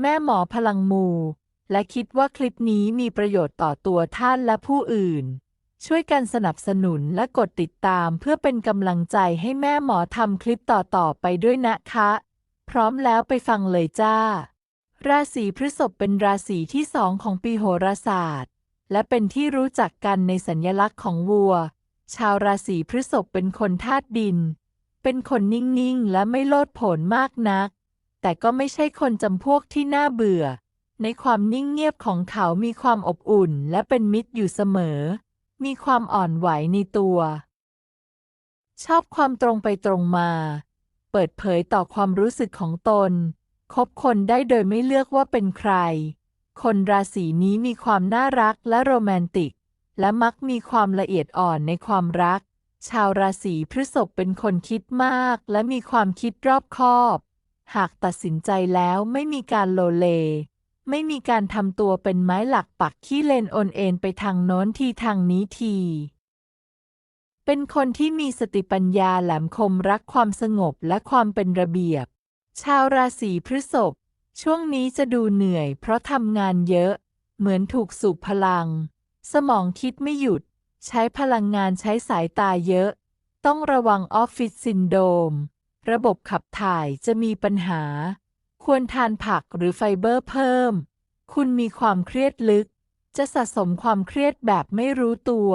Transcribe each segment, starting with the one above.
แม่หมอพลังมู และคิดว่าคลิปนี้มีประโยชน์ต่อตัวท่านและผู้อื่น ช่วยกันสนับสนุนและกดติดตามเพื่อเป็นกำลังใจให้แม่หมอทำคลิปต่อๆไปด้วยนะคะ พร้อมแล้วไปฟังเลยจ้า ราศีพฤษภเป็นราศีที่สองของปีโหราศาสตร์ และเป็นที่รู้จักกันในสัญลักษณ์ของวัว ชาวราศีพฤษภเป็นคนธาตุดิน เป็นคนนิ่งๆ และไม่โลดโผนมากนัก แต่ก็ไม่ใช่คนจำพวกที่น่าเบื่อ ในความนิ่งเงียบของเขามีความอบอุ่นและเป็นมิตรอยู่เสมอ มีความอ่อนไหวในตัว ชอบความตรงไปตรงมา เปิดเผยต่อความรู้สึกของตน คบคนได้โดยไม่เลือกว่าเป็นใคร คนราศีนี้มีความน่ารักและโรแมนติก และมักมีความละเอียดอ่อนในความรัก ชาวราศีพฤษภเป็นคนคิดมากและมีความคิดรอบคอบ หากตัดสินใจแล้วไม่มีการโลเล ไม่มีการทำตัวเป็นไม้หลักปักขี้เลนโอนเอ็นไปทางโน้นทีทางนี้ที เป็นคนที่มีสติปัญญาแหลมคมรักความสงบและความเป็นระเบียบ ชาวราศีพฤษภช่วงนี้จะดูเหนื่อยเพราะทำงานเยอะ เหมือนถูกสูบพลัง สมองคิดไม่หยุด ใช้พลังงานใช้สายตาเยอะ ต้องระวังออฟฟิศซินโดรม ระบบขับถ่ายจะมีปัญหา ควรทานผักหรือไฟเบอร์เพิ่ม คุณมีความเครียดลึก จะสะสมความเครียดแบบไม่รู้ตัว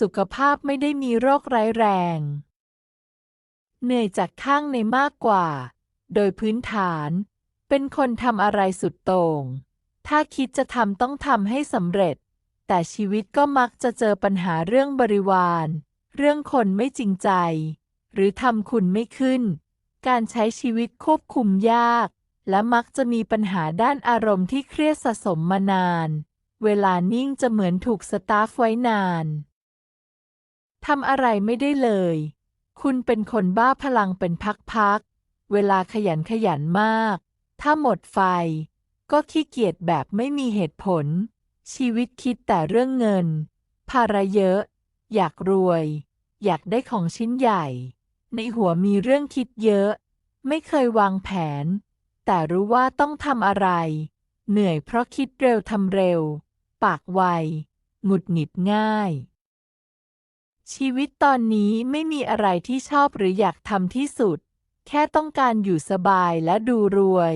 สุขภาพไม่ได้มีโรคร้ายแรง เหนื่อยจากข้างในมากกว่า โดยพื้นฐาน เป็นคนทำอะไรสุดโต่ง ถ้าคิดจะทำต้องทำให้สำเร็จ แต่ชีวิตก็มักจะเจอปัญหาเรื่องบริวาร เรื่องคนไม่จริงใจ หรือทำคุณไม่ขึ้น การใช้ชีวิตควบคุมยาก และมักจะมีปัญหาด้านอารมณ์ที่เครียดสะสมมานาน เวลานิ่งจะเหมือนถูกสตาฟไว้นานทำอะไรไม่ได้เลย คุณเป็นคนบ้าพลังเป็นพักๆ เวลาขยันขยันมาก ถ้าหมดไฟ ก็ขี้เกียจแบบไม่มีเหตุผล ชีวิตคิดแต่เรื่องเงิน ภาระเยอะ อยากรวย อยากได้ของชิ้นใหญ่ ในหัวมีเรื่องคิดเยอะ ไม่เคยวางแผน แต่รู้ว่าต้องทำอะไร เหนื่อยเพราะคิดเร็วทำเร็ว ปากไว หงุดหงิดง่าย ชีวิตตอนนี้ไม่มีอะไรที่ชอบหรืออยากทำที่สุด แค่ต้องการอยู่สบายและดูรวย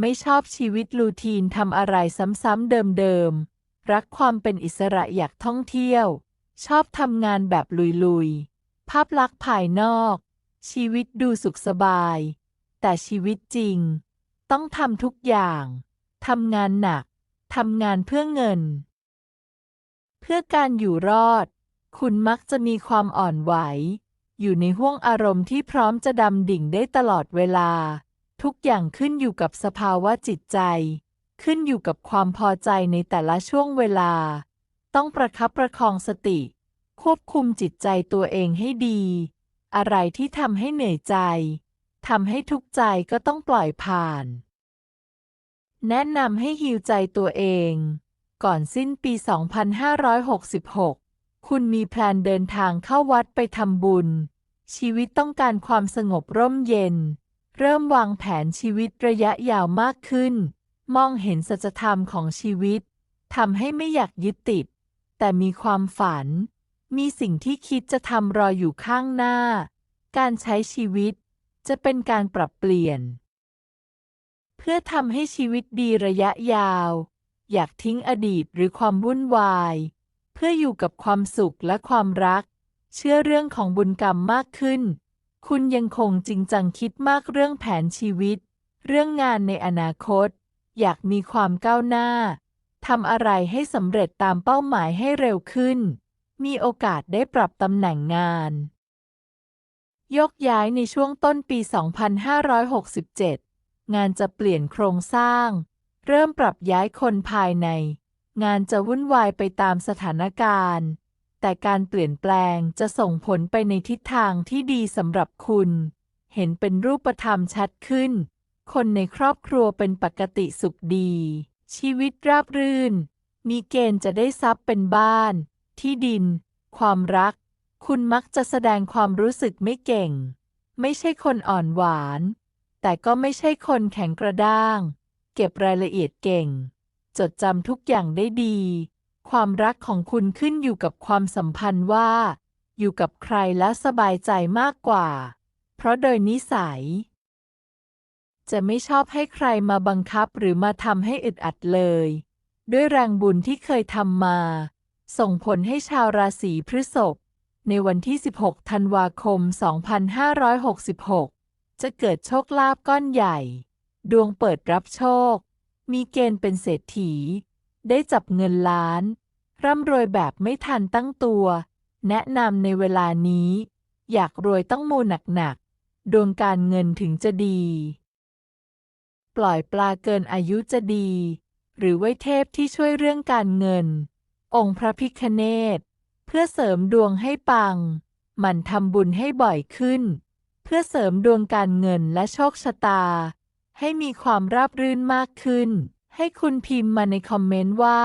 ไม่ชอบชีวิตลูทีนทำอะไรซ้ำๆเดิมๆ รักความเป็นอิสระอยากท่องเที่ยว ชอบทำงานแบบลุยๆ ภาพลักษณ์ภายนอก ชีวิตดูสุขสบาย แต่ชีวิตจริง ต้องทำทุกอย่างทำงานหนักทำงานเพื่อเงิน เพื่อการอยู่รอด คุณมักจะมีความอ่อนไหว อยู่ในห้วงอารมณ์ที่พร้อมจะดำดิ่งได้ตลอดเวลา ทุกอย่างขึ้นอยู่กับสภาวะจิตใจ ขึ้นอยู่กับความพอใจในแต่ละช่วงเวลา ต้องประคับประคองสติ ควบคุมจิตใจตัวเองให้ดี อะไรที่ทำให้เหนื่อยใจทำให้ทุกข์ใจก็ต้องปล่อยผ่าน แนะนำให้ฮิวใจตัวเอง ก่อนสิ้นปี 2566 คุณมีแพลนเดินทางเข้าวัดไปทำบุญ ชีวิตต้องการความสงบร่มเย็น เริ่มวางแผนชีวิตระยะยาวมากขึ้น มองเห็นสัจธรรมของชีวิตทำให้ไม่อยากยึดติด แต่มีความฝัน มีสิ่งที่คิดจะทำรออยู่ข้างหน้า การใช้ชีวิต จะเป็นการปรับเปลี่ยน เพื่อทำให้ชีวิตดีระยะยาว อยากทิ้งอดีตหรือความวุ่นวาย เพื่ออยู่กับความสุขและความรัก เชื่อเรื่องของบุญกรรมมากขึ้น คุณยังคงจริงจังคิดมากเรื่องแผนชีวิต เรื่องงานในอนาคต อยากมีความก้าวหน้าทำอะไรให้สำเร็จตามเป้าหมายให้เร็วขึ้น มีโอกาสได้ปรับตำแหน่งงาน ยกย้ายในช่วงต้นปี 2567 งานจะเปลี่ยนโครงสร้าง เริ่มปรับย้ายคนภายใน งานจะวุ่นวายไปตามสถานการณ์ แต่การเปลี่ยนแปลงจะส่งผลไปในทิศทางที่ดีสำหรับคุณ เห็นเป็นรูปธรรมชัดขึ้น คนในครอบครัวเป็นปกติสุขดี ชีวิตราบรื่น มีเกณฑ์จะได้ทรัพย์เป็นบ้าน ที่ดิน ความรัก คุณมักจะแสดงความรู้สึกไม่เก่ง ไม่ใช่คนอ่อนหวาน แต่ก็ไม่ใช่คนแข็งกระด้าง เก็บรายละเอียดเก่ง จดจำทุกอย่างได้ดี ความรักของคุณขึ้นอยู่กับความสัมพันธ์ว่า อยู่กับใครแล้วสบายใจมากกว่า เพราะโดยนิสัย จะไม่ชอบให้ใครมาบังคับหรือมาทำให้อึดอัดเลย ด้วยแรงบุญที่เคยทำมา ส่งผลให้ชาวราศีพฤษภในวันที่ 16 ธันวาคม 2566 จะเกิดโชคลาภก้อนใหญ่ ดวงเปิดรับโชค มีเกณฑ์เป็นเศรษฐี ได้จับเงินล้าน ร่ำรวยแบบไม่ทันตั้งตัว แนะนำในเวลานี้ อยากรวยต้องมูหนักๆ ดวงการเงินถึงจะดี ปล่อยปลาเกินอายุจะดี หรือไว้เทพที่ช่วยเรื่องการเงิน องค์พระพิคเนศเพื่อเสริมดวงให้ปัง หมั่นทำบุญให้บ่อยขึ้น เพื่อเสริมดวงการเงินและโชคชะตา ให้มีความราบรื่นมากขึ้น ให้คุณพิมพ์มาในคอมเมนต์ว่า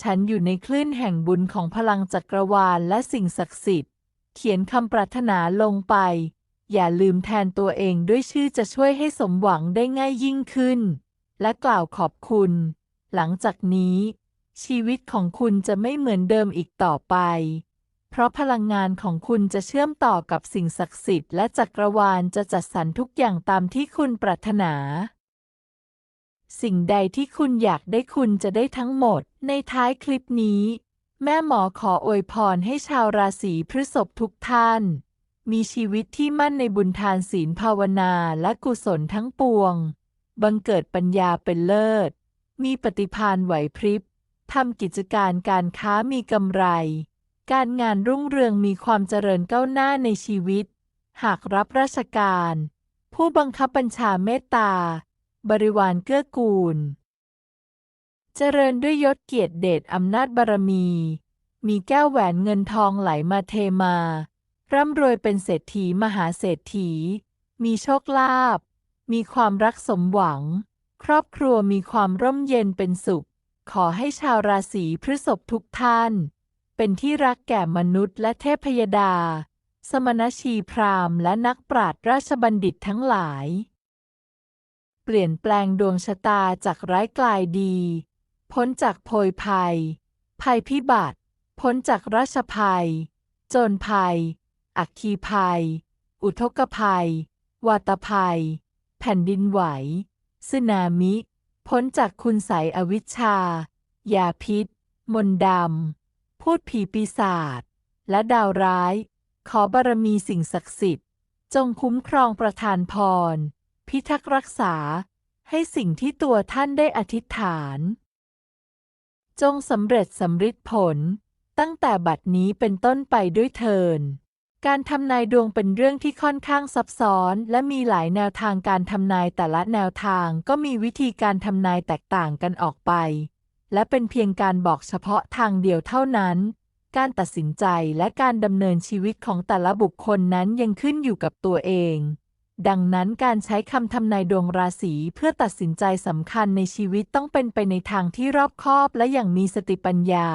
ฉันอยู่ในคลื่นแห่งบุญของพลังจักรวาลและสิ่งศักดิ์สิทธิ์ เขียนคำปรารถนาลงไป อย่าลืมแทนตัวเองด้วยชื่อจะช่วยให้สมหวังได้ง่ายยิ่งขึ้น และกล่าวขอบคุณ หลังจากนี้ ชีวิตของคุณจะไม่เหมือนเดิมอีกต่อไป เพราะพลังงานของคุณจะเชื่อมต่อกับสิ่งศักดิ์สิทธิ์และจักรวาลจะจัดสรรทุกอย่างตามที่คุณปรารถนา สิ่งใดที่คุณอยากได้คุณจะได้ทั้งหมด ในท้ายคลิปนี้ แม่หมอขออวยพรให้ชาวราศีพฤษภทุกท่าน มีชีวิตที่มั่นในบุญทานศีลภาวนาและกุศลทั้งปวง บังเกิดปัญญาเป็นเลิศ มีปฏิภาณไหวพริบ ทำกิจการการค้ามีกำไร การงานรุ่งเรืองมีความเจริญก้าวหน้าในชีวิต หากรับราชการ ผู้บังคับบัญชาเมตตา บริวารเกื้อกูล เจริญด้วยยศเกียรติเดชอำนาจบารมี มีแก้วแหวนเงินทองไหลมาเทมา ร่ำรวยเป็นเศรษฐีมหาเศรษฐี มีโชคลาภมีความรักสมหวัง ครอบครัวมีความร่มเย็นเป็นสุข ขอให้ชาวราศีพฤษภทุกท่าน เป็นที่รักแก่มนุษย์และเทพยดา สมณชีพราหมณ์และนักปราชญ์ราชบัณฑิตทั้งหลาย เปลี่ยนแปลงดวงชะตาจากร้ายกลายดี พ้นจากโพยภัย ภัยพิบัติ พ้นจากราชภัย โจรภัย อัคคีภัย อุทกภัย วาตภัย แผ่นดินไหวสึนามิ พ้นจากคุณไสยอวิชชา ยาพิษ มนดำ พูดผีปีศาจ และดาวร้าย ขอบารมีสิ่งศักดิ์สิทธิ์ จงคุ้มครองประทานพร พิทักษ์รักษา ให้สิ่งที่ตัวท่านได้อธิษฐาน จงสำเร็จสำฤทธิ์ผล ตั้งแต่บัดนี้เป็นต้นไปด้วยเทิน การทำนายดวงเป็นเรื่องที่ค่อนข้างซับซ้อน และมีหลายแนวทางการทำนายแต่ละแนวทางก็มีวิธีการทำนายแตกต่างกันออกไป และเป็นเพียงการบอกเฉพาะทางเดียวเท่านั้น การตัดสินใจและการดำเนินชีวิตของแต่ละบุคคลนั้นยังขึ้นอยู่กับตัวเอง ดังนั้นการใช้คำทำนายดวงราศีเพื่อตัดสินใจสำคัญในชีวิตต้องเป็นไปในทางที่รอบคอบและอย่างมีสติปัญญา